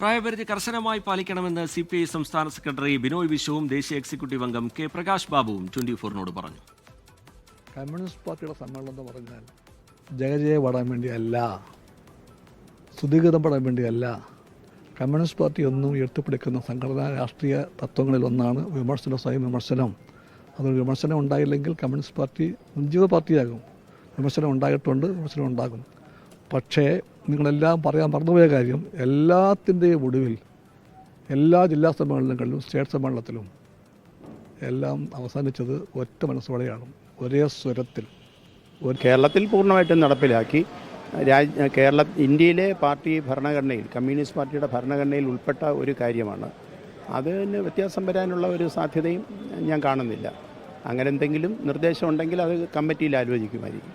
പ്രായപരിധി കർശനമായി പാലിക്കണമെന്ന് സി പി ഐ സംസ്ഥാന സെക്രട്ടറി ബിനോയ് വിശ്വവും ദേശീയ എക്സിക്യൂട്ടീവ് അംഗം കെ പ്രകാശ് ബാബുവും ട്വന്റി ഫോറിനോട് പറഞ്ഞു. കമ്മ്യൂണിസ്റ്റ് പാർട്ടിയുടെ സമ്മേളനം എന്ന് പറഞ്ഞാൽ ജയജയ പാടാൻ വേണ്ടിയല്ല സ്തുതിഗതം പാടാൻ വേണ്ടിയല്ല കമ്മ്യൂണിസ്റ്റ് പാർട്ടി ഒന്നും ഉയർത്തിപ്പിടിക്കുന്ന സംഘടനാ രാഷ്ട്രീയ തത്വങ്ങളിൽ ഒന്നാണ് വിമർശനം സ്വയം വിമർശനം. അതൊരു വിമർശനം ഉണ്ടായില്ലെങ്കിൽ കമ്മ്യൂണിസ്റ്റ് പാർട്ടി നിർജീവ പാർട്ടിയാകും. വിമർശനം ഉണ്ടായിട്ടുണ്ട് വിമർശനം ഉണ്ടാകും. പക്ഷേ നിങ്ങളെല്ലാം പറയാൻ മറന്നുപോയ കാര്യം എല്ലാത്തിന്റെയും ഒടുവിൽ എല്ലാ ജില്ലാ സമ്മേളനങ്ങളിലും സ്റ്റേറ്റ് സമ്മേളനത്തിലും എല്ലാം അവസാനിച്ചത് ഒറ്റ മനസ്സോടെയാണ് ഒരേ സ്വരത്തിൽ. ഒരു കേരളത്തിൽ പൂർണമായിട്ടും നടപ്പിലാക്കി. രാജ് കേരള ഇന്ത്യയിലെ പാർട്ടി ഭരണഘടനയിൽ കമ്മ്യൂണിസ്റ്റ് പാർട്ടിയുടെ ഭരണഘടനയിൽ ഉൾപ്പെട്ട ഒരു കാര്യമാണ്. അതിന് വ്യത്യാസം വരാനുള്ള ഒരു സാധ്യതയും ഞാൻ കാണുന്നില്ല. അങ്ങനെ എന്തെങ്കിലും നിർദ്ദേശം ഉണ്ടെങ്കിൽ അത് കമ്മിറ്റിയിൽ ആലോചിക്കുമായിരിക്കും.